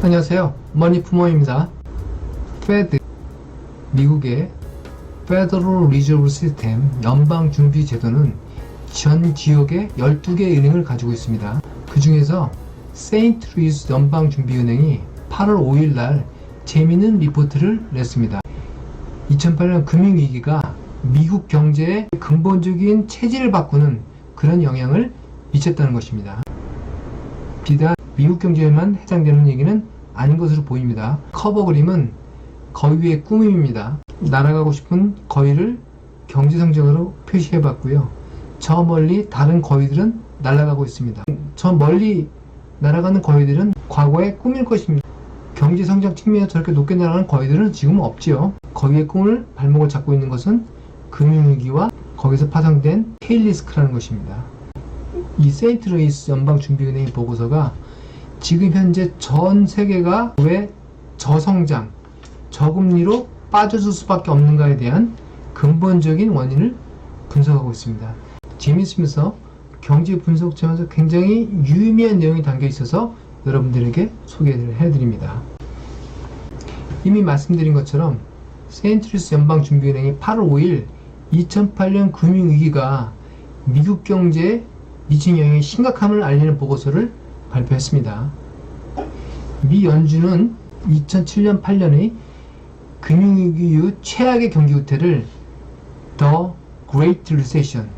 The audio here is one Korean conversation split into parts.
안녕하세요. 머니푸모입니다. 페드, 미국의 Federal Reserve System 연방 준비 제도는 전 지역에 12개의 은행을 가지고 있습니다. 그 중에서 세인트 루이스 연방 준비 은행이 8월 5일 날 재미있는 리포트를 냈습니다. 2008년 금융위기가 미국 경제의 근본적인 체질을 바꾸는 그런 영향을 미쳤다는 것입니다. 비단 미국 경제에만 해당되는 얘기는 아닌 것으로 보입니다. 커버 그림은 거위 위의 꾸밈입니다. 날아가고 싶은 거위를 경제 성적으로 표시해 봤고요. 저 멀리 다른 거위들은 날아가고 있습니다. 저 멀리 날아가는 거위들은 과거에 꿈일 것입니다. 경제 성장 측면에서 저렇게 높게 날아가는 거위들은 지금 없지요. 거위의 꿈을 발목을 잡고 있는 것은 금융위기와 거기서 파생된 테일리스크라는 것입니다. 이 세인트루이스 연방준비은행 보고서가 지금 현재 전 세계가 왜 저성장, 저금리로 빠져줄 수밖에 없는가에 대한 근본적인 원인을 분석하고 있습니다. 재미있으면서 경제 분석점에서 굉장히 유의미한 내용이 담겨 있어서 여러분들에게 소개를 해드립니다. 이미 말씀드린 것처럼 세인트루이스 연방준비은행이 8월 5일 2008년 금융위기가 미국 경제에 미친 영향의 심각함을 알리는 보고서를 발표했습니다. 미 연준은 2007년 8년의 금융위기 이후 최악의 경기 후퇴를 The Great Recession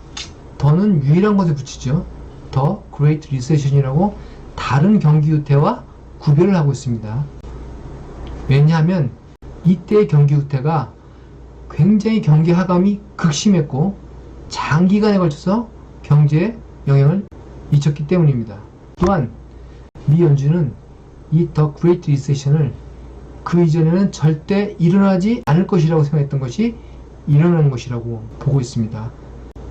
더는 유일한 것에 붙이죠. The Great Recession이라고 다른 경기 후퇴와 구별을 하고 있습니다. 왜냐하면 이때의 경기 후퇴가 굉장히 경기 하감이 극심했고 장기간에 걸쳐서 경제에 영향을 미쳤기 때문입니다. 또한 미 연준은 이 더 그레이트 리세션을 그 이전에는 절대 일어나지 않을 것이라고 생각했던 것이 일어나는 것이라고 보고 있습니다.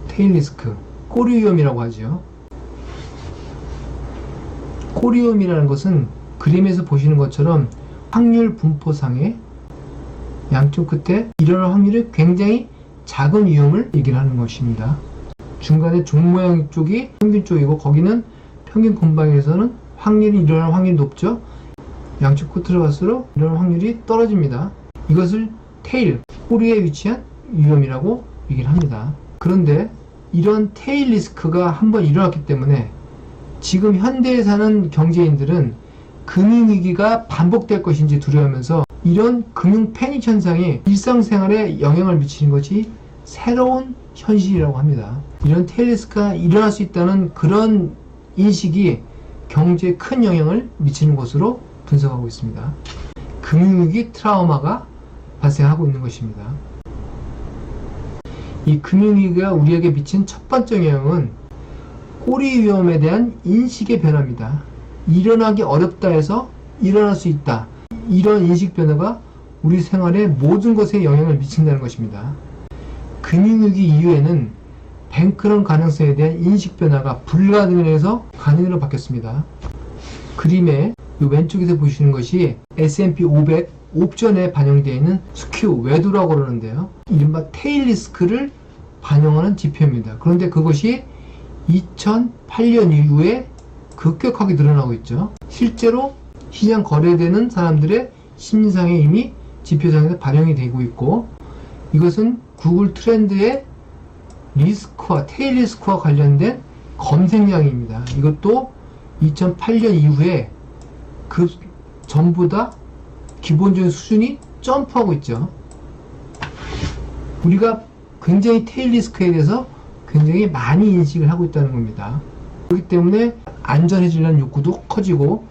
테일 리스크, 꼬리 위험이라고 하죠. 꼬리 위험이라는 것은 그림에서 보시는 것처럼 확률 분포상의 양쪽 끝에 일어날 확률이 굉장히 작은 위험을 얘기를 하는 것입니다. 중간에 종 모양 쪽이 평균 쪽이고 거기는 평균 근방에서는 확률이 일어날 확률이 높죠. 양쪽 끝으로 갈수록 일어날 확률이 떨어집니다. 이것을 테일, 꼬리에 위치한 위험이라고 얘기를 합니다. 그런데 이런 테일 리스크가 한번 일어났기 때문에 지금 현대에 사는 경제인들은 금융위기가 반복될 것인지 두려워하면서 이런 금융 패닉 현상이 일상생활에 영향을 미치는 것이 새로운 현실이라고 합니다. 이런 테일 리스크가 일어날 수 있다는 그런 인식이 경제에 큰 영향을 미치는 것으로 분석하고 있습니다. 금융위기 트라우마가 발생하고 있는 것입니다. 이 금융위기가 우리에게 미친 첫 번째 영향은 꼬리 위험에 대한 인식의 변화입니다. 일어나기 어렵다 해서 일어날 수 있다. 이런 인식 변화가 우리 생활의 모든 것에 영향을 미친다는 것입니다. 금융위기 이후에는 뱅크런 가능성에 대한 인식 변화가 불가능해서 가능으로 바뀌었습니다. 그림의 이 왼쪽에서 보시는 것이 S&P 500 옵션에 반영되어 있는 스큐 외도라고 그러는데요. 이른바 테일 리스크를 반영하는 지표입니다. 그런데 그것이 2008년 이후에 급격하게 늘어나고 있죠. 실제로 시장 거래되는 사람들의 심리상에 이미 지표상에서 반영이 되고 있고 이것은 구글 트렌드의 리스크와 테일 리스크와 관련된 검색량입니다. 이것도 2008년 이후에 그 전보다 기본적인 수준이 점프하고 있죠. 우리가 굉장히 테일 리스크에 대해서 굉장히 많이 인식을 하고 있다는 겁니다. 그렇기 때문에 안전해지려는 욕구도 커지고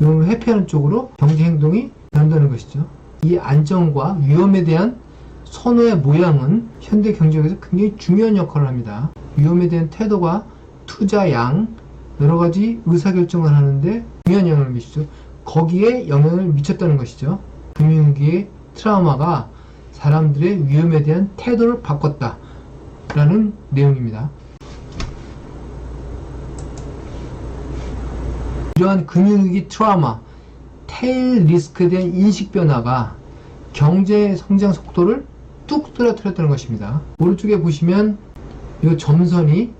이걸 회피하는 쪽으로 경제 행동이 변한다는 것이죠. 이 안전과 위험에 대한 선호의 모양은 현대 경제에서 굉장히 중요한 역할을 합니다. 위험에 대한 태도가 투자 양, 여러 가지 의사결정을 하는데 중요한 영향을 미치죠. 거기에 영향을 미쳤다는 것이죠. 금융위기의 트라우마가 사람들의 위험에 대한 태도를 바꿨다. 라는 내용입니다. 이러한 금융위기 트라우마, 테일 리스크에 대한 인식 변화가 경제 성장 속도를 뚝 떨어뜨렸다는 것입니다. 오른쪽에 보시면 이 점선이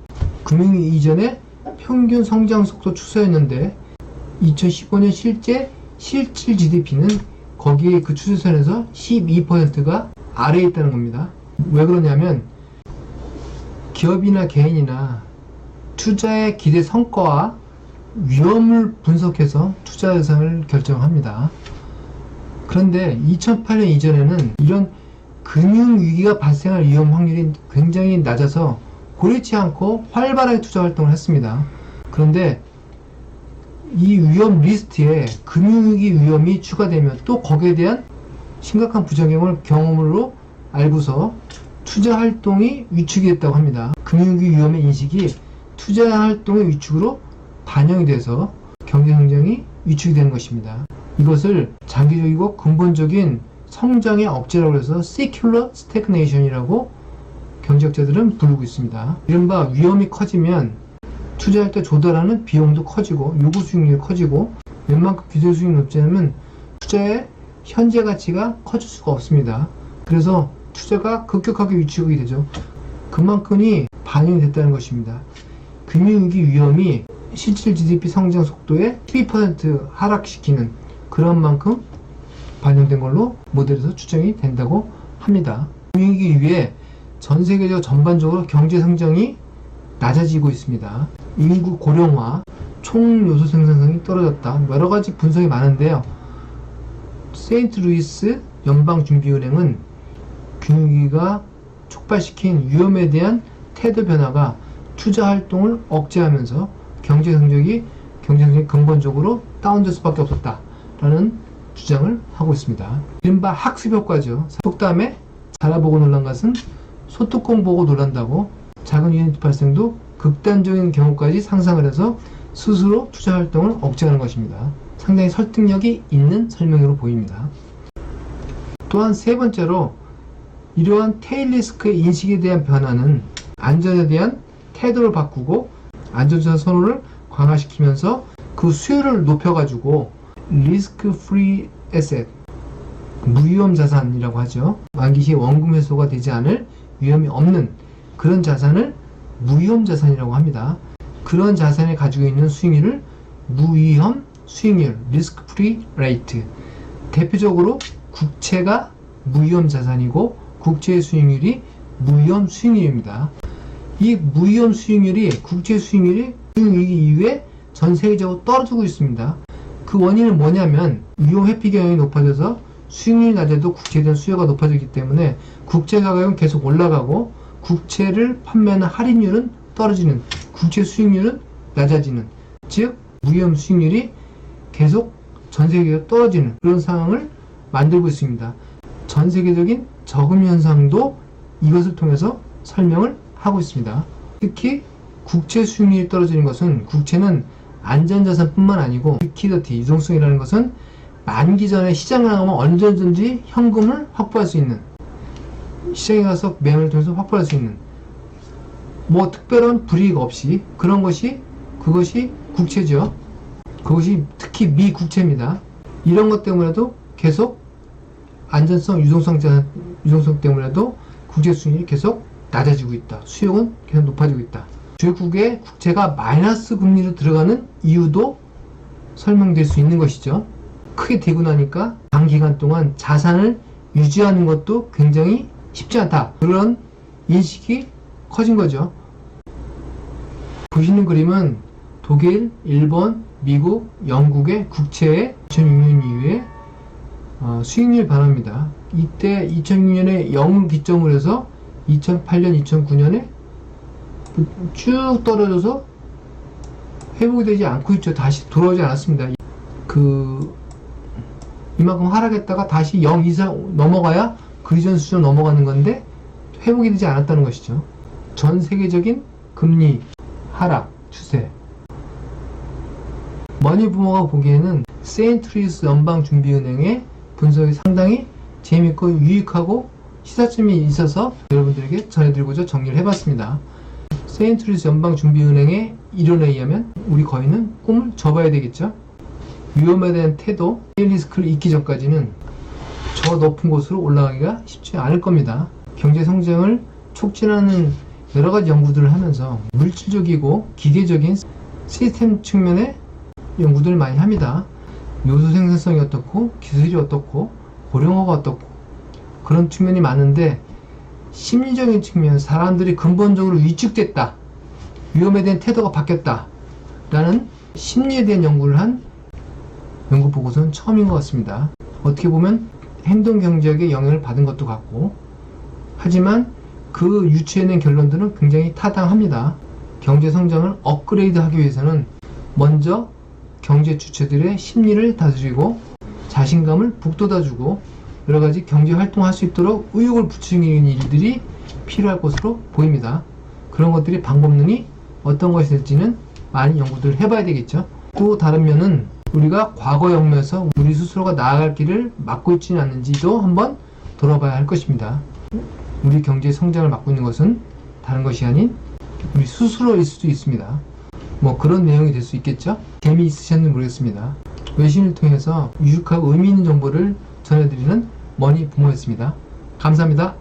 금융위기 이전에 평균 성장 속도 추세였는데 2015년 실제 실질 GDP는 거기에 그 추세선에서 12%가 아래에 있다는 겁니다. 왜 그러냐면 기업이나 개인이나 투자의 기대 성과와 위험을 분석해서 투자 예상을 결정합니다. 그런데 2008년 이전에는 이런 금융위기가 발생할 위험 확률이 굉장히 낮아서 고려치 않고 활발하게 투자 활동을 했습니다. 그런데 이 위험 리스트에 금융위기 위험이 추가되면 또 거기에 대한 심각한 부작용을 경험으로 알고서 투자 활동이 위축이 됐다고 합니다. 금융위기 위험의 인식이 투자 활동의 위축으로 반영이 돼서 경제 성장이 위축이 되는 것입니다. 이것을 장기적이고 근본적인 성장의 억제라고 해서 secular stagnation이라고 경제학자들은 부르고 있습니다. 이른바 위험이 커지면 투자할 때 조달하는 비용도 커지고 요구 수익률이 커지고 웬만큼 기술 수익이 높지 않으면 투자의 현재 가치가 커질 수가 없습니다. 그래서 투자가 급격하게 위축이 되죠. 그만큼이 반영이 됐다는 것입니다. 금융위기 위험이 실질 GDP 성장 속도의 12% 하락시키는 그런 만큼 반영된 걸로 모델에서 추정이 된다고 합니다. 금융위기 이후에 전 세계적 전반적으로 경제 성장이 낮아지고 있습니다. 인구 고령화, 총 요소 생산성이 떨어졌다. 여러 가지 분석이 많은데요. 세인트루이스 연방준비은행은 금융위기가 촉발시킨 위험에 대한 태도 변화가 투자 활동을 억제하면서 경제 성적이 경제 성적이 근본적으로 다운될 수밖에 없었다라는 주장을 하고 있습니다. 이른바 학습 효과죠. 속담에 자라보고 놀란 것은 소뚜껑 보고 놀란다고 작은 유닛 발생도 극단적인 경우까지 상상을 해서 스스로 투자 활동을 억제하는 것입니다. 상당히 설득력이 있는 설명으로 보입니다. 또한 세 번째로 이러한 테일 리스크의 인식에 대한 변화는 안전에 대한 태도를 바꾸고 안전자 선호를 강화시키면서 그 수요를 높여가지고 리스크 프리 에셋 무위험 자산이라고 하죠. 만기 시에 원금 회수가 되지 않을 위험이 없는 그런 자산을 무위험 자산이라고 합니다. 그런 자산을 가지고 있는 수익률을 무위험 수익률 리스크 프리 레이트 대표적으로 국채가 무위험 자산이고 국채 수익률이 무위험 수익률입니다. 이 무위험 수익률이 국채 수익률이 금융위기 이후에 전 세계적으로 떨어지고 있습니다. 그 원인은 뭐냐면 위험 회피 경향이 높아져서 수익률이 낮아도 국채에 대한 수요가 높아지기 때문에 국채 가격은 계속 올라가고 국채를 판매하는 할인율은 떨어지는 국채 수익률은 낮아지는 즉 무위험 수익률이 계속 전 세계가 떨어지는 그런 상황을 만들고 있습니다. 전 세계적인 저금 현상도 이것을 통해서 설명을 하고 있습니다. 특히 국채 수익률이 떨어지는 것은 국채는 안전자산뿐만 아니고 리퀴더티 유동성이라는 것은 만기 전에 시장에 나가면 언제든지 현금을 확보할 수 있는 시장에 가서 매매를 통해서 확보할 수 있는 뭐 특별한 불이익 없이 그런 것이 그것이 국채죠. 그것이 특히 미 국채입니다. 이런 것 때문에도 계속 안전성, 유동성 자산, 유동성 때문에도 국제 수익률이 계속 낮아지고 있다. 수요는 계속 높아지고 있다. 주요국의 국채가 마이너스 금리로 들어가는 이유도 설명될 수 있는 것이죠. 크게 되고 나니까 장기간 동안 자산을 유지하는 것도 굉장히 쉽지 않다. 그런 인식이 커진 거죠. 보시는 그림은 독일, 일본, 미국, 영국의 국채의 2006년 이후에 어, 수익률 변화입니다. 이때 2006년에 0을 기점으로 해서 2008년, 2009년에 쭉 떨어져서 회복이 되지 않고 있죠. 다시 돌아오지 않았습니다. 그 이만큼 하락했다가 다시 0 이상 넘어가야 그 이전 수준 넘어가는 건데 회복이 되지 않았다는 것이죠. 전 세계적인 금리 하락 추세. 머니 부모가 보기에는 세인트루이스 연방준비은행의 분석이 상당히 재밌고 유익하고 시사점이 있어서 여러분들에게 전해드리고자 정리를 해봤습니다. 세인트루이스 연방준비은행의 이론에 의하면 우리 거인은 꿈을 접어야 되겠죠. 위험에 대한 태도, 리스크를 잊기 전까지는 저 높은 곳으로 올라가기가 쉽지 않을 겁니다. 경제 성장을 촉진하는 여러 가지 연구들을 하면서 물질적이고 기계적인 시스템 측면의 연구들을 많이 합니다. 요소 생산성이 어떻고 기술이 어떻고 고령화가 어떻고 그런 측면이 많은데 심리적인 측면 사람들이 근본적으로 위축됐다. 위험에 대한 태도가 바뀌었다. 라는 심리에 대한 연구를 한 연구 보고서는 처음인 것 같습니다. 어떻게 보면 행동 경제학의 영향을 받은 것도 같고 하지만 그 유추해낸 결론들은 굉장히 타당합니다. 경제 성장을 업그레이드 하기 위해서는 먼저 경제 주체들의 심리를 다스리고 자신감을 북돋아주고 여러 가지 경제 활동할 수 있도록 의욕을 부추기는 일들이 필요할 것으로 보입니다. 그런 것들이 방법론이 어떤 것이 될지는 많은 연구들을 해봐야 되겠죠. 또 다른 면은 우리가 과거 영면에서 우리 스스로가 나아갈 길을 막고 있지는 않는지도 한번 돌아봐야 할 것입니다. 우리 경제 성장을 막고 있는 것은 다른 것이 아닌 우리 스스로일 수도 있습니다. 뭐 그런 내용이 될 수 있겠죠? 재미있으셨는지 모르겠습니다. 외신을 통해서 유익하고 의미 있는 정보를 전해드리는 머니 부모였습니다. 감사합니다.